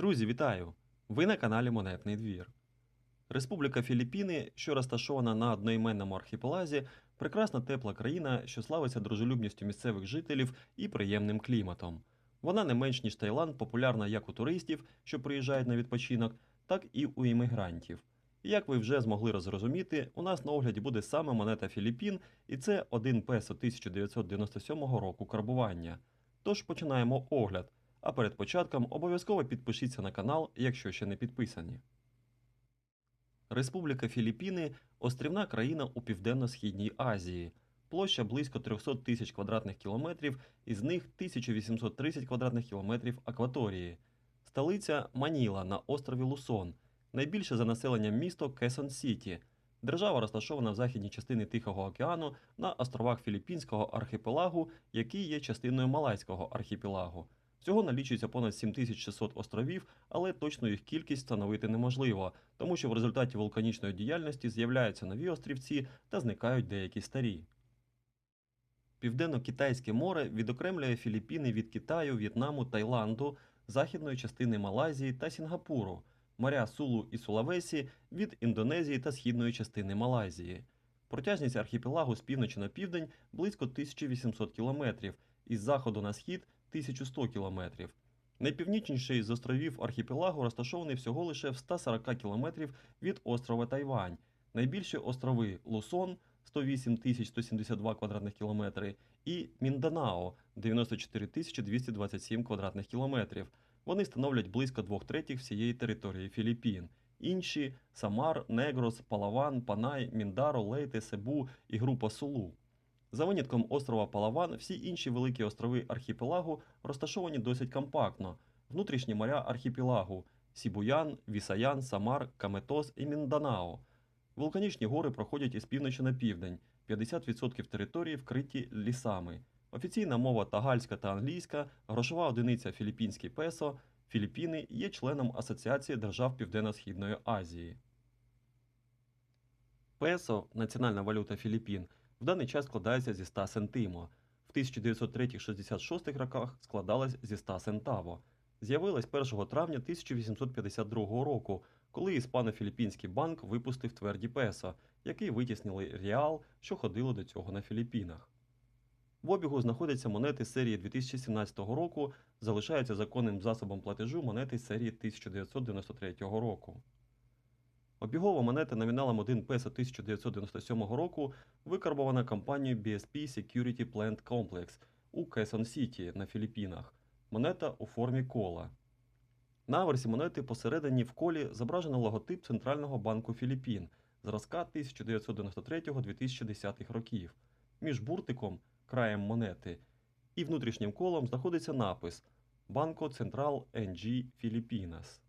Друзі, вітаю! Ви на каналі Монетний двір. Республіка Філіппіни, що розташована на одноіменному архіпелазі, прекрасна тепла країна, що славиться дружелюбністю місцевих жителів і приємним кліматом. Вона не менш ніж Таїланд популярна як у туристів, що приїжджають на відпочинок, так і у іммігрантів. Як ви вже змогли розрозуміти, у нас на огляді буде саме монета Філіппін, і це 1 песо 1997 року карбування. Тож починаємо огляд. А перед початком обов'язково підпишіться на канал, якщо ще не підписані. Республіка Філіппіни острівна країна у Південно-Східній Азії. Площа близько 300 тисяч квадратних кілометрів, із них 1830 квадратних кілометрів акваторії. Столиця Маніла на острові Лусон, найбільше за населенням місто Кесон Сіті. Держава розташована в західній частині Тихого океану на островах Філіппінського архіпелагу, який є частиною Малайського архіпелагу. Всього налічується понад 7600 островів, але точну їх кількість встановити неможливо, тому що в результаті вулканічної діяльності з'являються нові острівці та зникають деякі старі. Південно-Китайське море відокремлює Філіппіни від Китаю, В'єтнаму, Таїланду, західної частини Малайзії та Сінгапуру, моря Сулу і Сулавесі від Індонезії та східної частини Малайзії. Протяжність архіпелагу з півночі на південь близько 1800 кілометрів, із заходу на схід 1100 кілометрів. Найпівнічніший з островів архіпелагу розташований всього лише в 140 кілометрів від острова Тайвань. Найбільші острови Лусон 108 172 квадратних кілометри і Мінданао 94 227 квадратних кілометрів. Вони становлять близько двох третіх всієї території Філіппін. Інші Самар, Негрос, Палаван, Панай, Міндаро, Лейте, Себу і група Сулу. За винятком острова Палаван, всі інші великі острови архіпелагу розташовані досить компактно. Внутрішні моря архіпелагу Сібуян, Вісаян, Самар, Каметос і Мінданао. Вулканічні гори проходять із півночі на південь, 50% території вкриті лісами. Офіційна мова тагальська та англійська, грошова одиниця філіппінський песо, Філіппіни є членом Асоціації держав Південно-Східної Азії. Песо, національна валюта Філіппін, в даний час складається зі 100 сентимо. В 1903-66 роках складалась зі 100 сентаво. З'явилась 1 травня 1852 року, коли Іспано-Філіппінський банк випустив тверді песо, який витіснили реал, що ходило до цього на Філіппінах. В обігу знаходяться монети серії 2017 року, залишаються законним засобом платежу монети серії 1993 року. Обігова монета номіналом 1 песо 1997 року викарбована компанією BSP Security Plant Complex у Кесон Сіті на Філіппінах. Монета у формі кола. На аверсі монети посередині в колі зображено логотип Центрального банку Філіппін зразка 1993-2010 років. Між буртиком, краєм монети, і внутрішнім колом знаходиться напис Банко Централ NG Філіппінас.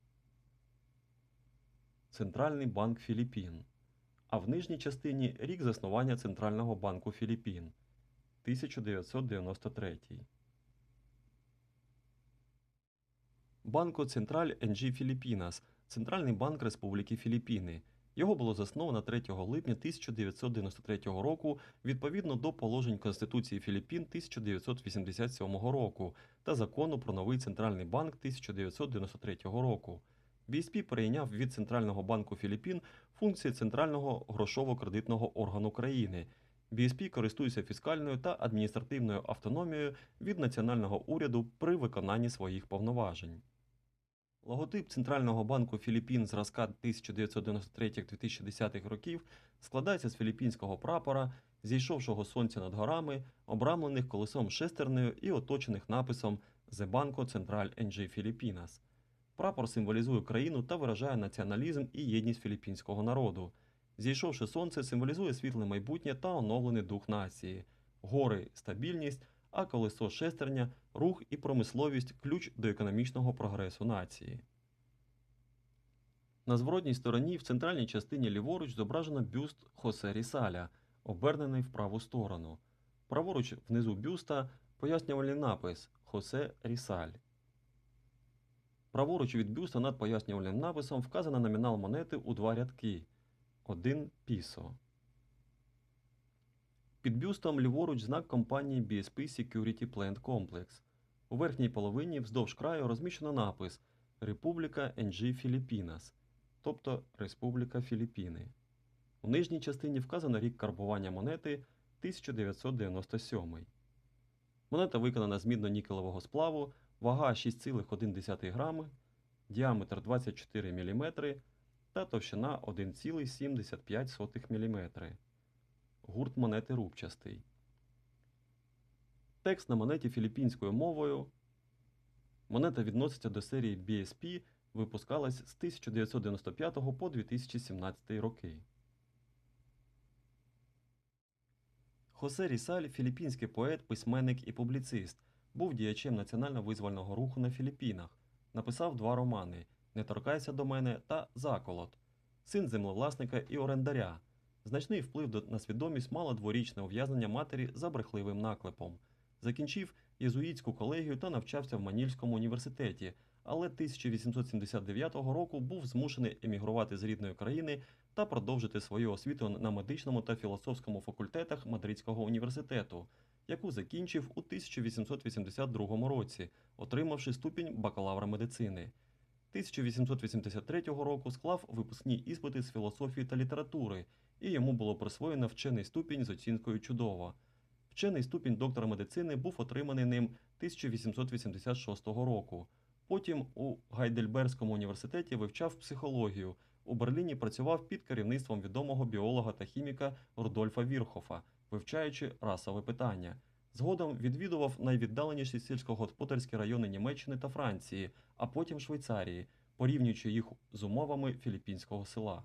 Центральний банк Філіппін. А в нижній частині рік заснування Центрального банку Філіппін 1993. Банко Централь НЖ Філіппінас Центральний банк Республіки Філіппіни. Його було засновано 3 липня 1993 року відповідно до положень Конституції Філіппін 1987 року та закону про новий Центральний банк 1993 року. BSP перейняв від Центрального банку Філіппін функції Центрального грошово-кредитного органу країни. BSP користується фіскальною та адміністративною автономією від національного уряду при виконанні своїх повноважень. Логотип Центрального банку Філіппін зразка 1993-2010 років складається з філіппінського прапора, зійшовшого сонця над горами, обрамлених колесом шестернею і оточених написом «The Banco Central NG Filipinas». Прапор символізує країну та виражає націоналізм і єдність філіппінського народу. Зійшовши сонце, символізує світле майбутнє та оновлений дух нації, гори стабільність, а колесо шестерня рух і промисловість ключ до економічного прогресу нації. На зворотній стороні в центральній частині ліворуч зображено бюст Хосе Рісаля, обернений в праву сторону. Праворуч внизу бюста пояснювальний напис Хосе Рісаль. Праворуч від бюста над пояснювальним написом вказано номінал монети у два рядки 1 пісо. Під бюстом ліворуч знак компанії BSP Security Plant Complex. У верхній половині вздовж краю розміщено напис Републіка Енджі Філіпінас, тобто Республіка Філіппіни. У нижній частині вказано рік карбування монети 1997. Монета виконана з мідно-нікелевого сплаву, вага 6,1 грами, діаметр 24 мм та товщина 1,75 мм. Гурт монети рубчастий. Текст на монеті філіппінською мовою. Монета відноситься до серії BSP, випускалась з 1995 по 2017 роки. Хосе Рісаль філіппінський поет, письменник і публіцист, був діячем національно-визвольного руху на Філіппінах. Написав два романи Не торкайся до мене та Заколот, син землевласника і орендаря. Значний вплив на свідомість мало дворічне ув'язнення матері за брехливим наклепом. Закінчив єзуїтську колегію та навчався в Манільському університеті, але 1879 року був змушений емігрувати з рідної країни та продовжити свою освіту на медичному та філософському факультетах Мадридського університету, яку закінчив у 1882 році, отримавши ступінь бакалавра медицини. 1883 року склав випускні іспити з філософії та літератури, і йому було присвоєно вчений ступінь з оцінкою чудово. Вчений ступінь доктора медицини був отриманий ним 1886 року. Потім у Гайдельбергському університеті вивчав психологію. У Берліні працював під керівництвом відомого біолога та хіміка Рудольфа Вірхофа, вивчаючи расове питання. Згодом відвідував найвіддаленіші сільськогосподарські райони Німеччини та Франції, а потім Швейцарії, порівнюючи їх з умовами філіппінського села.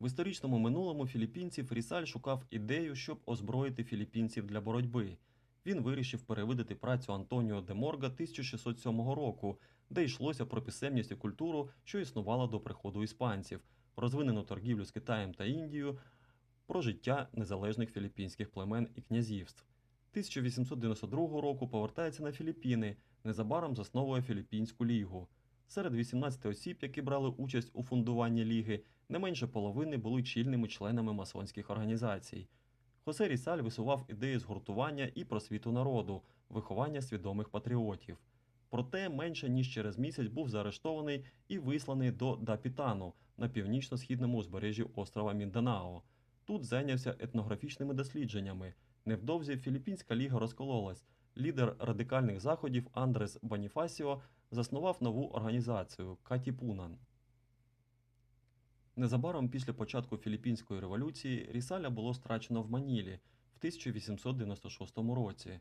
В історичному минулому філіппінців Рісаль шукав ідею, щоб озброїти філіппінців для боротьби. Він вирішив перевидати працю Антоніо де Морга 1607 року, де йшлося про писемність і культуру, що існувала до приходу іспанців, розвинену торгівлю з Китаєм та Індією, про життя незалежних філіппінських племен і князівств. 1892 року повертається на Філіппіни, незабаром засновує Філіппінську лігу. Серед 18 осіб, які брали участь у фундуванні ліги, не менше половини були чільними членами масонських організацій. Хосе Рісаль висував ідеї згуртування і просвіту народу, виховання свідомих патріотів. Проте менше ніж через місяць був заарештований і висланий до Дапітану на північно-східному узбережжі острова Мінданао. Тут зайнявся етнографічними дослідженнями. Невдовзі Філіппінська ліга розкололась. Лідер радикальних заходів Андрес Боніфасіо заснував нову організацію Катіпунан. Незабаром після початку Філіппінської революції Рісаля було страчено в Манілі в 1896 році.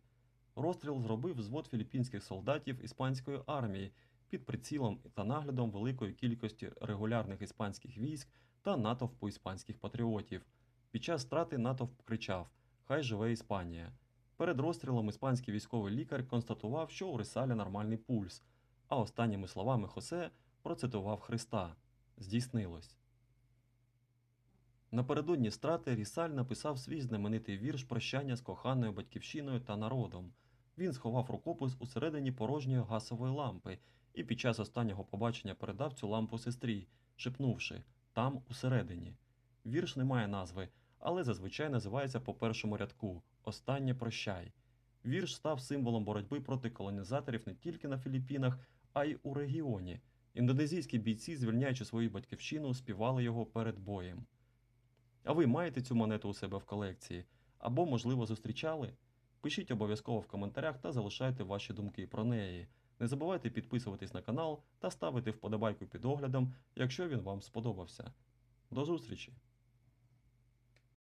Розстріл зробив взвод філіппінських солдатів іспанської армії під прицілом та наглядом великої кількості регулярних іспанських військ та натовпу іспанських патріотів. Під час страти натовп кричав Хай живе Іспанія. Перед розстрілом іспанський військовий лікар констатував, що у Рисаля нормальний пульс, а останніми словами Хосе процитував Христа Здійснилось. Напередодні страти Рісаль написав свій знаменитий вірш прощання з коханою батьківщиною та народом. Він сховав рукопис усередині порожньої гасової лампи і під час останнього побачення передав цю лампу сестрі, шепнувши там усередині. Вірш не має назви, але зазвичай називається по першому рядку Останнє прощай. Вірш став символом боротьби проти колонізаторів не тільки на Філіппінах, а й у регіоні. Індонезійські бійці, звільняючи свою батьківщину, співали його перед боєм. А ви маєте цю монету у себе в колекції? Або, можливо, зустрічали? Пишіть обов'язково в коментарях та залишайте ваші думки про неї. Не забувайте підписуватись на канал та ставити вподобайку під оглядом, якщо він вам сподобався. До зустрічі!